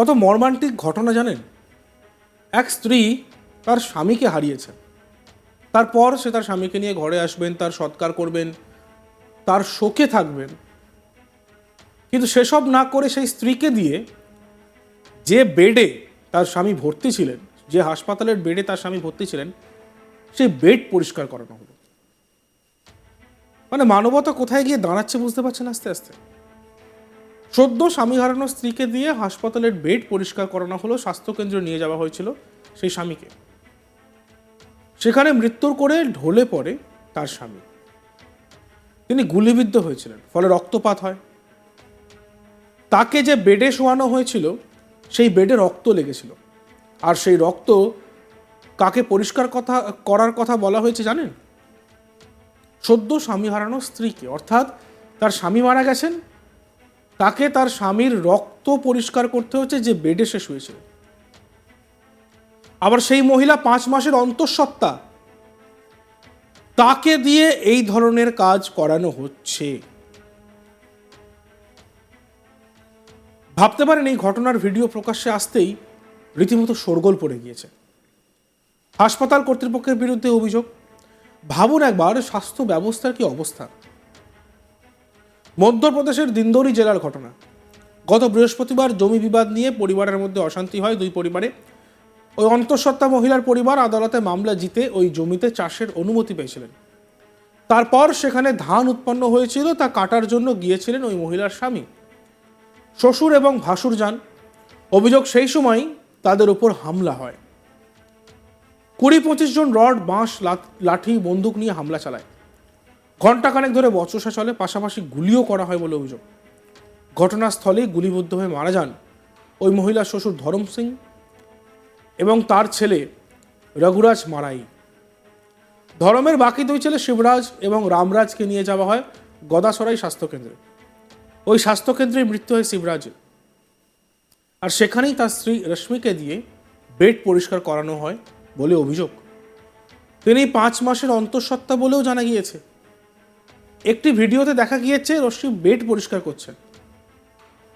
কত মর্মান্তিক ঘটনা জানেন? এক স্ত্রী তার স্বামীকে হারিয়েছে। তারপর সে তার স্বামীকে নিয়ে ঘরে আসবেন, তার সৎকার করবেন, তার শোকে থাকবেন। কিন্তু সেসব না করে সেই স্ত্রীকে দিয়ে যে বেডে তার স্বামী ভর্তি ছিলেন, যে হাসপাতালের বেডে তার স্বামী ভর্তি ছিলেন, সেই বেড পরিষ্কার করানো হলো। মানে মানবতা কোথায় গিয়ে দাঁড়াচ্ছে বুঝতে পারছেন আস্তে আস্তে? সদ্য স্বামী হারানো স্ত্রীকে দিয়ে হাসপাতালের বেড পরিষ্কার করানো হলো, স্বাস্থ্যকেন্দ্রে নিয়ে যাওয়া হয়েছিল সেই স্বামীকে। সেখানে মৃত্যুর করে ঢলে পড়ে তার স্বামী। তিনি গুলিবিদ্ধ হয়েছিলেন, ফলে রক্তপাত হয়। তাকে যে বেডে শোয়ানো হয়েছিল, সেই বেডে রক্ত লেগেছিল। আর সেই রক্ত কাকে পরিষ্কার কথা, করার কথা বলা হয়েছে জানেন? সদ্য স্বামী হারানো স্ত্রীকে, অর্থাৎ তার স্বামী মারা গেছেন তাকে তার স্বামীর রক্ত পরিষ্কার করতে হচ্ছে যে বেডে সে শুয়েছিল। আবার সেই মহিলা পাঁচ মাসের অন্তঃসত্ত্বা তাকে দিয়ে এই ধরনের কাজ করানো হচ্ছে। ভাবতে পারেন, এই ঘটনার ভিডিও প্রকাশ্যে আসতেই রীতিমতো শোরগোল পড়ে গিয়েছে। হাসপাতাল কর্তৃপক্ষের বিরুদ্ধে অভিযোগ, ভাবুন একবার স্বাস্থ্য ব্যবস্থার কি অবস্থা। মধ্যপ্রদেশের দিন্দৌরি জেলার ঘটনা। গত বৃহস্পতিবার জমি বিবাদ নিয়ে পরিবারের মধ্যে অশান্তি হয় দুই পরিবারে। ওই অন্তঃসত্ত্বা মহিলার পরিবার আদালতে মামলা জিতে ওই জমিতে চাষের অনুমতি পেয়েছিলেন। তারপর সেখানে ধান উৎপন্ন হয়েছিল, তা কাটার জন্য গিয়েছিলেন ওই মহিলার স্বামী। শ্বশুর এবং ভাসুর যান। অভিযোগ সেই সময়ই তাদের উপর হামলা হয়। কুড়ি পঁচিশ জন রড, বাঁশ লাঠি, বন্দুক নিয়ে হামলা চালায়। ঘণ্টাখানেক ধরে বচসা চলে, পাশাপাশি গুলিও করা হয় বলে অভিযোগ। ঘটনাস্থলেই গুলিবিদ্ধ হয়ে মারা যান ওই মহিলার শ্বশুর ধরম সিং এবং তার ছেলে রঘুরাজ মারাই। ধরমের বাকি দুই ছেলে শিবরাজ এবং রামরাজকে নিয়ে যাওয়া হয় গদাসরাই স্বাস্থ্যকেন্দ্রে। ওই স্বাস্থ্যকেন্দ্রে মৃত্যু হয় শিবরাজের আর সেখানেই তার স্ত্রী রশ্মিকে দিয়ে বেড পরিষ্কার করানো হয় বলে অভিযোগ। তিনি পাঁচ মাসের অন্তঃসত্ত্বা বলেও জানা গিয়েছে একটি ভিডিওতে দেখা গিয়েছে রশ্মি বেড পরিষ্কার করছেন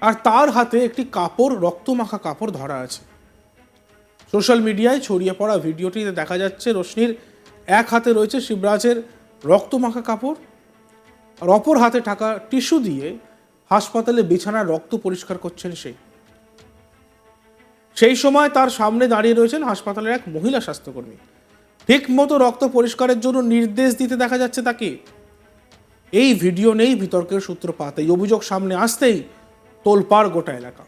আর তার হাতে একটি কাপড়, রক্তমাখা কাপড় ধরা আছে। সোশ্যাল মিডিয়ায় ছড়িয়ে পড়া ভিডিওটিতে দেখা যাচ্ছে রশ্মির এক হাতে রয়েছে শিবরাজের রক্তমাখা কাপড় আর অপর হাতে থাকা টিস্যু দিয়ে হাসপাতালে বিছানার রক্ত পরিষ্কার করছেন সেই সেই সময় তার সামনে দাঁড়িয়ে রয়েছেন হাসপাতালের এক মহিলা স্বাস্থ্যকর্মী। ঠিক মতো রক্ত পরিষ্কারের জন্য নির্দেশ দিতে দেখা যাচ্ছে তাকে এই ভিডিও নেই, বিতর্কের সূত্রপাত। এই অভিযোগ সামনে আসতেই তোলপাড় গোটা এলাকা।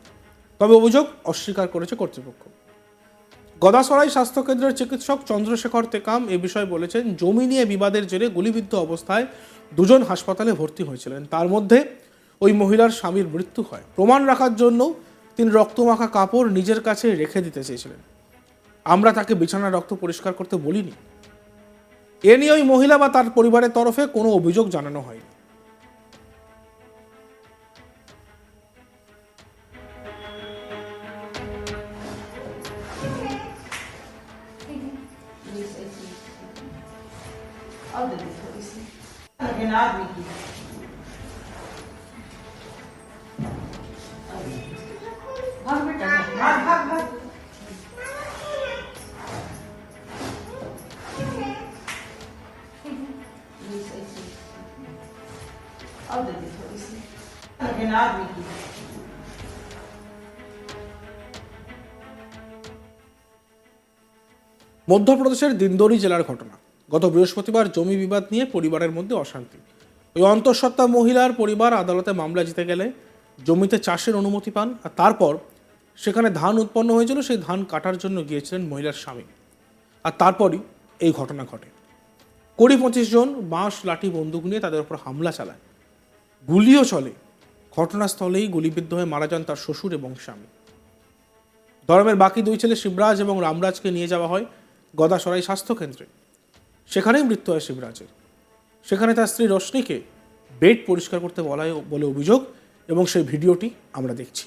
তবে অভিযোগ অস্বীকার করেছে কর্তৃপক্ষ। গদাসরাই স্বাস্থ্যকেন্দ্রের চিকিৎসক চন্দ্রশেখর তেকাম এ বিষয়ে বলেছেন, জমি নিয়ে বিবাদের জেরে গুলিবিদ্ধ অবস্থায় দুজন হাসপাতালে ভর্তি হয়েছিলেন। তার মধ্যে ওই মহিলার স্বামীর মৃত্যু হয়। প্রমাণ রাখার জন্য তিনি রক্তমাখা কাপড় নিজের কাছে রেখে দিতে চেয়েছিলেন। আমরা তাকে বিছানার রক্ত পরিষ্কার করতে বলিনি। এ নিয়ে ওই মহিলা বা তার পরিবারের তরফে কোনো অভিযোগ জানানো হয়নি। মধ্যপ্রদেশের দিন্দৌরি জেলার ঘটনা। গত বৃহস্পতিবার জমি বিবাদ নিয়ে পরিবারের মধ্যে অশান্তি। ওই অন্তঃসত্ত্বা মহিলার পরিবার আদালতে মামলা জিতে গেলে জমিতে চাষের অনুমতি পান আর তারপর সেখানে ধান উৎপন্ন হয়েছিল, সেই ধান কাটার জন্য গিয়েছিলেন মহিলার স্বামী। আর তারপরই এই ঘটনা ঘটে। কুড়ি পঁচিশ জন বাঁশ, লাঠি, বন্দুক নিয়ে তাদের উপর হামলা চালায়। গুলিও চলে। ঘটনাস্থলেই গুলিবিদ্ধ হয়ে মারা যান তার শ্বশুর এবং স্বামী। ধর্মের বাকি দুই ছেলে শিবরাজ এবং রামরাজকে নিয়ে যাওয়া হয় গদাসরাই স্বাস্থ্যকেন্দ্রে। সেখানেই মৃত্যু হয় শিবরাজের। সেখানে তার স্ত্রী রশ্মিকে বেড পরিষ্কার করতে বলা বলে অভিযোগ এবং সেই ভিডিওটি আমরা দেখছি।